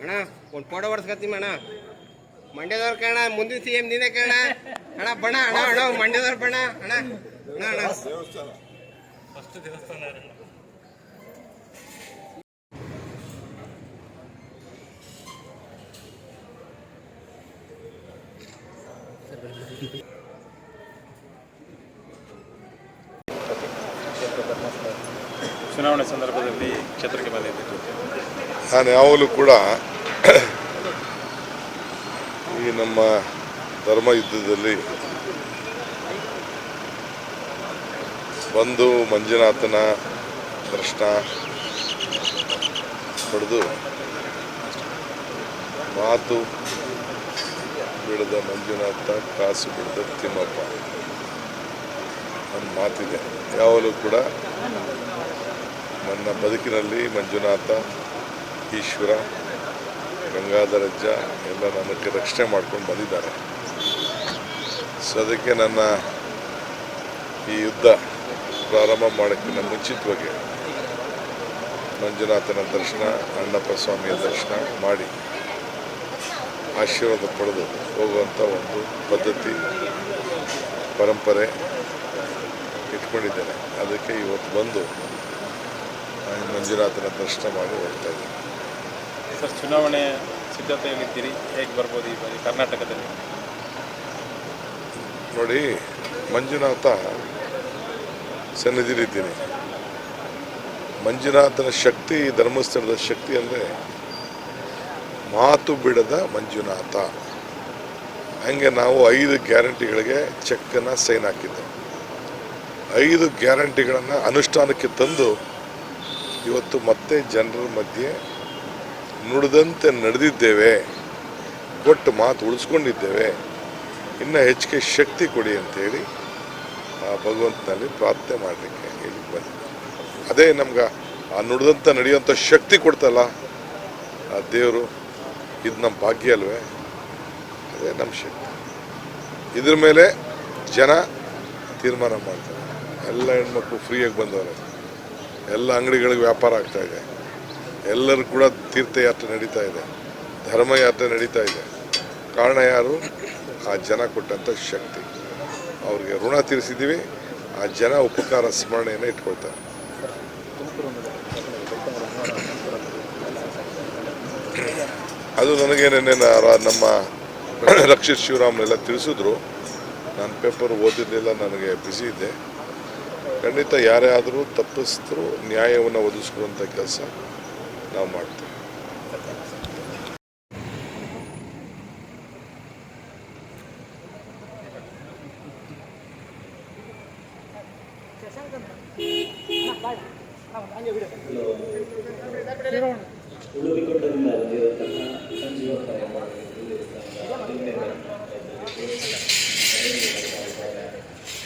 ಅಣ್ಣ ಒಂದು ಫೋಟೋ ಹೊಡ್ಸ್ಕೊತೀವಿ ಅಣ್ಣ ಮಂಡ್ಯದವ್ರ ಕಣ ಮುಂದಿನ ಸಿ ಎಂ ನೀನೇ ಕಣ ಅಣ್ಣ ಬಣ ಅಣ್ಣ ಅಣ್ಣ ಮಂಡ್ಯದವ್ರ ಬಣ ಅಣ್ಣ ಅಣ್ಣ ಅಣ್ಣ ಚುನಾವಣೆ ಸಂದರ್ಭದಲ್ಲಿ ಕ್ಷೇತ್ರಕ್ಕೆ ಬಂದಿದ್ದು. ನಾನು ಯಾವಾಗಲೂ ಕೂಡ ಈ ನಮ್ಮ ಧರ್ಮ ಯುದ್ಧದಲ್ಲಿ ಬಂದು ಮಂಜುನಾಥನ ಕೃಷ್ಣ ಪಡೆದು ಮಾತು ಬಿಡದ ಮಂಜುನಾಥ, ಕಾಸು ಬಿಡದ ತಿಮ್ಮಪ್ಪ. ಒಂದು ಮಾತಿದೆ. ಯಾವಾಗಲೂ ಕೂಡ ನನ್ನ ಬದುಕಿನಲ್ಲಿ ಮಂಜುನಾಥ, ಈಶ್ವರ, ಗಂಗಾಧರಜ್ಜ ಎಲ್ಲ ನನಗೆ ರಕ್ಷಣೆ ಮಾಡ್ಕೊಂಡು ಬಂದಿದ್ದಾರೆ. ಸೊ ಅದಕ್ಕೆ ನನ್ನ ಈ ಯುದ್ಧ ಪ್ರಾರಂಭ ಮಾಡೋಕ್ಕಿಂತ ಮುಂಚಿತವಾಗಿ ಮಂಜುನಾಥನ ದರ್ಶನ ಅಣ್ಣಪ್ಪ ಸ್ವಾಮಿಯ ದರ್ಶನ ಮಾಡಿ ಆಶೀರ್ವಾದ ಪಡೆದು ಹೋಗುವಂಥ ಒಂದು ಪದ್ಧತಿ, ಪರಂಪರೆ ಇಟ್ಕೊಂಡಿದ್ದೇನೆ. ಅದಕ್ಕೆ ಇವತ್ತು ಬಂದು ಮಂಜುನಾಥನ ದರ್ಶನ ಮಾಡಿ ಹೋಗ್ತಾ ಇದ್ದೀನಿ. ಸರ್ ಚುನಾವಣೆ ಸಿದ್ಧತೆಯಲ್ಲಿದ್ದೀರಿ. ಹೇಗೆ ಬರ್ಬೋದು ಈ ಬಾರಿ ಕರ್ನಾಟಕದಲ್ಲಿ? ನೋಡಿ ಮಂಜುನಾಥ ಸನ್ನಿಧಿಲಿದ್ದೀನಿ ಮಂಜುನಾಥನ ಶಕ್ತಿ ಧರ್ಮಸ್ಥಳದ ಶಕ್ತಿ ಅಂದರೆ ಮಾತು ಬಿಡದ ಮಂಜುನಾಥ. ಹಂಗೆ ನಾವು ಐದು ಗ್ಯಾರಂಟಿಗಳಿಗೆ ಚೆಕ್ಕನ್ನು ಸೈನ್ ಹಾಕಿದ್ದೆ. ಐದು ಗ್ಯಾರಂಟಿಗಳನ್ನು ಅನುಷ್ಠಾನಕ್ಕೆ ತಂದು ಇವತ್ತು ಮತ್ತೆ ಜನರ ಮಧ್ಯೆ ನುಡಿದಂತೆ ನಡೆದಿದ್ದೇವೆ, ಕೊಟ್ಟು ಮಾತು ಉಳಿಸ್ಕೊಂಡಿದ್ದೇವೆ. ಇನ್ನು ಹೆಚ್ಚಿಗೆ ಶಕ್ತಿ ಕೊಡಿ ಅಂತೇಳಿ ಆ ಭಗವಂತನಲ್ಲಿ ಪ್ರಾರ್ಥನೆ ಮಾಡಲಿಕ್ಕೆ ಹೇಳಿ ಬಂದಿದ್ದೆ ಅದೇ ನಮ್ಗೆ ಆ ನುಡಿದಂತ ನಡೆಯುವಂಥ ಶಕ್ತಿ ಕೊಡ್ತಲ್ಲ, ಆ ದೇವರು ಇದು ನಮ್ಮ ಭಾಗ್ಯ ಅಲ್ವೇ? ಅದೇ ನಮ್ಮ ಶಕ್ತಿ. ಇದ್ರ ಮೇಲೆ ಜನ ತೀರ್ಮಾನ ಮಾಡ್ತಾರೆ. ಎಲ್ಲ ಹೆಣ್ಮಕ್ಳು ಫ್ರೀಯಾಗಿ ಬಂದವರು. ಎಲ್ಲ ಅಂಗಡಿಗಳಿಗೆ ವ್ಯಾಪಾರ ಆಗ್ತಾ ಇದೆ. ಎಲ್ಲರೂ ಕೂಡ ತೀರ್ಥಯಾತ್ರೆ ನಡೀತಾ ಇದೆ. ಧರ್ಮಯಾತ್ರೆ ನಡೀತಾ ಇದೆ. ಕಾರಣ ಯಾರು? ಆ ಜನ ಕೊಟ್ಟಂಥ ಶಕ್ತಿ. ಅವ್ರಿಗೆ ಋಣ ತೀರಿಸಿದ್ದೀವಿ. ಆ ಜನ ಉಪಕಾರ ಸ್ಮರಣೆಯನ್ನು ಇಟ್ಕೊಳ್ತಾರೆ. ಅದು ನನಗೆ ನಿನ್ನೆ ನಮ್ಮ ರಕ್ಷಿತ್ ಶಿವರಾಮ್ನೆಲ್ಲ ತಿಳಿಸಿದ್ರು. ನಾನು ಪೇಪರ್ ಓದಿರಲಿಲ್ಲ, ನನಗೆ ಬ್ಯುಸಿ ಇದ್ದೆ. ಖಂಡಿತ ಯಾರೇ ಆದರೂ ತಪ್ಪಿಸಿದ್ರು ನ್ಯಾಯವನ್ನು ಒದಗಿಸ್ಕೊಡುವಂಥ ಕೆಲಸ ನಾವು ಮಾಡ್ತೀವಿ.